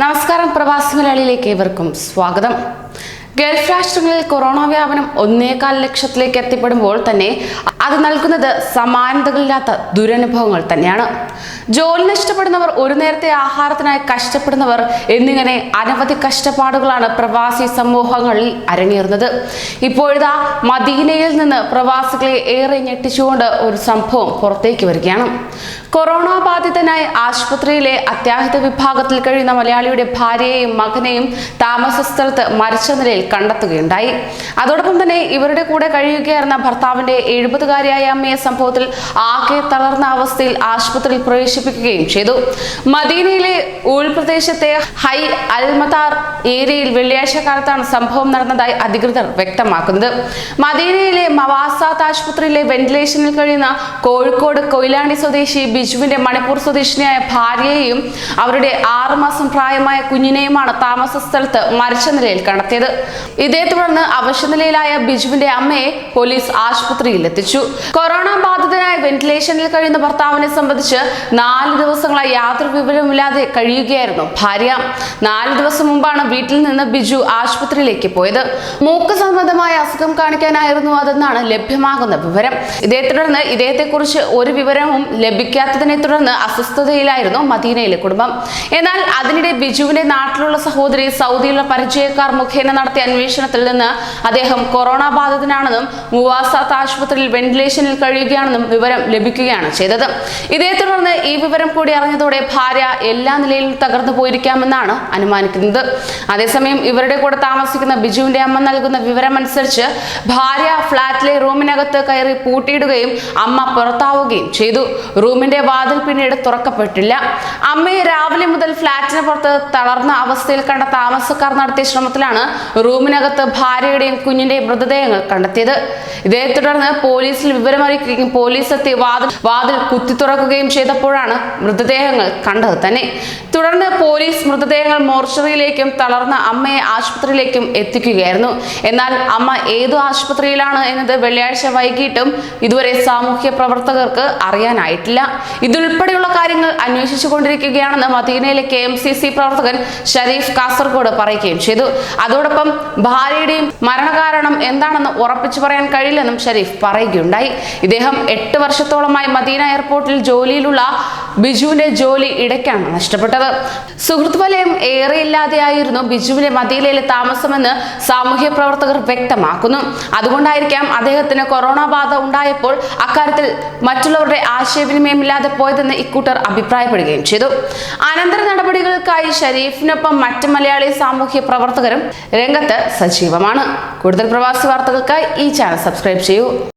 നമസ്കാരം പ്രവാസി മലയാളിയിലേക്ക് ഏവർക്കും സ്വാഗതം. ഗൾഫ് രാഷ്ട്രങ്ങളിൽ കൊറോണ വ്യാപനം ഒന്നേകാൽ ലക്ഷത്തിലേക്ക് എത്തിപ്പെടുമ്പോൾ തന്നെ അത് നൽകുന്നത് സമാനതകളില്ലാത്ത ദുരനുഭവങ്ങൾ തന്നെയാണ്. ജോലി നഷ്ടപ്പെടുന്നവർ ഒരു നേരത്തെ ആഹാരത്തിനായി കഷ്ടപ്പെടുന്നവർ എന്നിങ്ങനെ അനവധി കഷ്ടപ്പാടുകളാണ് പ്രവാസി സമൂഹങ്ങളിൽ അരങ്ങേറുന്നത്. ഇപ്പോഴിതാ മദീനയിൽ നിന്ന് പ്രവാസികളെ ഏറെ ഞെട്ടിച്ചുകൊണ്ട് ഒരു സംഭവം പുറത്തേക്ക് വരികയാണ്. കൊറോണ ബാധിതനായി ആശുപത്രിയിലെ അത്യാഹിത വിഭാഗത്തിൽ കഴിയുന്ന മലയാളിയുടെ ഭാര്യയെയും മകനെയും താമസ സ്ഥലത്ത് മരിച്ച നിലയിൽ കണ്ടെത്തുകയുണ്ടായി. അതോടൊപ്പം തന്നെ ഇവരുടെ കൂടെ കഴിയുകയായിരുന്ന ഭർത്താവിന്റെ എഴുപതുകാരിയായ അമ്മയെ സംഭവത്തിൽ ആകെ തളർന്ന അവസ്ഥയിൽ ആശുപത്രിയിൽ പ്രവേശിപ്പിക്കുകയും ചെയ്തു. മദീനയിലെ ഉൾപ്രദേശത്തെ ഹൈ അൽമതാർ ഏരിയയിൽ വെള്ളിയാഴ്ച കാലത്താണ് സംഭവം നടന്നതായി അധികൃതർ വ്യക്തമാക്കുന്നത്. മദീനയിലെ മവാസാത്ത് ആശുപത്രിയിലെ വെന്റിലേഷനിൽ കഴിയുന്ന കോഴിക്കോട് കൊയിലാണ്ടി സ്വദേശി ബിജുവിന്റെ മണിപ്പൂർ സ്വദേശിനിയായ ഭാര്യയെയും അവരുടെ ആറുമാസം പ്രായമായ കുഞ്ഞിനെയുമാണ് താമസ സ്ഥലത്ത് മരിച്ച നിലയിൽ കണ്ടെത്തിയത്. ഇതേ തുടർന്ന് അവശനിലയിലായ ബിജുവിന്റെ അമ്മയെ പോലീസ് ആശുപത്രിയിൽ എത്തിച്ചു. കൊറോണ ബാധിതനായ വെന്റിലേഷനിൽ കഴിയുന്ന ഭർത്താവിനെ സംബന്ധിച്ച് നാല് ദിവസങ്ങളായി യാതൊരു വിവരമില്ലാതെ കഴിയുകയായിരുന്നു ഭാര്യ. നാല് ദിവസം മുമ്പാണ് വീട്ടിൽ നിന്ന് ബിജു ആശുപത്രിയിലേക്ക് പോയത്. മൂക്ക് സംബന്ധമായ അസുഖം കാണിക്കാനായിരുന്നു അതെന്നാണ് ലഭ്യമാകുന്ന വിവരം. ഇതേ തുടർന്ന് ഇദ്ദേഹത്തെക്കുറിച്ച് ഒരു വിവരവും ലഭിക്കാത്തതിനെ തുടർന്ന് അസ്വസ്ഥതയിലായിരുന്നു മദീനയിലെ കുടുംബം. എന്നാൽ അതിനിടെ ബിജുവിന്റെ നാട്ടിലുള്ള സഹോദരി സൗദിയിലുള്ള പരിചയക്കാർ മുഖേന നടത്തിയ അന്വേഷണത്തിൽ നിന്ന് അദ്ദേഹം കൊറോണ ബാധിതനാണെന്നും മുവാസാത്ത് ആശുപത്രിയിൽ വെന്റിലേഷനിൽ കഴിയുകയാണെന്നും വിവരം ലഭിക്കുകയാണ് ചെയ്തത്. ഇതേ തുടർന്ന് ഈ വിവരം കൂടി അറിഞ്ഞതോടെ ഭാര്യ എല്ലാ നിലയിലും തകർന്നു പോയിരിക്കാമെന്നാണ് അനുമാനിക്കുന്നത്. അതേസമയം ഇവരുടെ കൂടെ താമസിക്കുന്ന ബിജുവിന്റെ അമ്മ നൽകുന്ന വിവരമനുസരിച്ച് ഭാര്യ ഫ്ളാറ്റിലെ റൂമിനകത്ത് കയറി പൂട്ടിയിടുകയും അമ്മ പുറത്താവുകയും ചെയ്തു. റൂമിന്റെ വാതിൽ പിന്നീട് തുറക്കപ്പെട്ടില്ല. അമ്മയെ രാവിലെ മുതൽ ഫ്ളാറ്റിന് പുറത്ത് തളർന്ന അവസ്ഥയിൽ കണ്ട താമസക്കാർ നടത്തിയ ശ്രമത്തിലാണ് റൂമിനകത്ത് ഭാര്യയുടെയും കുഞ്ഞിന്റെയും മൃതദേഹങ്ങൾ കണ്ടെത്തിയത്. ഇതേ തുടർന്ന് പോലീസിൽ വിവരമറിയിക്കുകയും പോലീസ് എത്തി വാതിൽ വാതിൽ കുത്തി തുറക്കുകയും ചെയ്തപ്പോഴാണ് മൃതദേഹങ്ങൾ കണ്ടത് തന്നെ. തുടർന്ന് പോലീസ് മൃതദേഹങ്ങൾ മോർച്ചറിയിലേക്കും തളർന്ന അമ്മയെ ആശുപത്രിയിലേക്കും എത്തിക്കുകയായിരുന്നു. എന്നാൽ അമ്മ ഏതു ആശുപത്രിയിലാണ് എന്നത് വെള്ളിയാഴ്ച വൈകിട്ടും ഇതുവരെ സാമൂഹ്യ പ്രവർത്തകർക്ക് അറിയാനായിട്ടില്ല. ഇതുൾപ്പെടെയുള്ള കാര്യങ്ങൾ അന്വേഷിച്ചു കൊണ്ടിരിക്കുകയാണെന്ന് മദീനയിലെ കെ എം സി സി പ്രവർത്തകൻ ഷരീഫ് കാസർഗോഡ് പറയുകയും ചെയ്തു. അതോടൊപ്പം ഭാര്യയുടെയും മരണകാരണം എന്താണെന്ന് ഉറപ്പിച്ചു പറയാൻ കഴിയില്ലെന്നും ഷരീഫ് പറയുകയുണ്ടായി. ഇദ്ദേഹം എട്ട് വർഷത്തോളമായി മദീന എയർപോർട്ടിൽ ജോലിയിലുള്ള ബിജുവിന്റെ ജോലി ഇടയ്ക്കാണ് നഷ്ടപ്പെട്ടത്. സുഹൃത്ത് വലയം ഏറെ ഇല്ലാതെയായിരുന്നു ബിജുവിന്റെ മദീനയിലെ താമസമെന്ന് സാമൂഹ്യ പ്രവർത്തകർ വ്യക്തമാക്കുന്നു. അതുകൊണ്ടായിരിക്കാം അദ്ദേഹത്തിന് കൊറോണ ബാധ ഉണ്ടായപ്പോൾ അക്കാര്യത്തിൽ മറ്റുള്ളവരുടെ ആശയവിനിമയമില്ലാതെ പോയതെന്ന് ഇക്കൂട്ടർ അഭിപ്രായപ്പെടുകയും ചെയ്തു. അനന്തര നടപടികൾക്കായി ഷരീഫിനൊപ്പം മറ്റ് മലയാളി സാമൂഹ്യ പ്രവർത്തകരും രംഗത്ത് സജീവമാണ്. കൂടുതൽ പ്രവാസി വാർത്തകൾക്കായി ഈ ചാനൽ സബ്സ്ക്രൈബ് ചെയ്യൂ.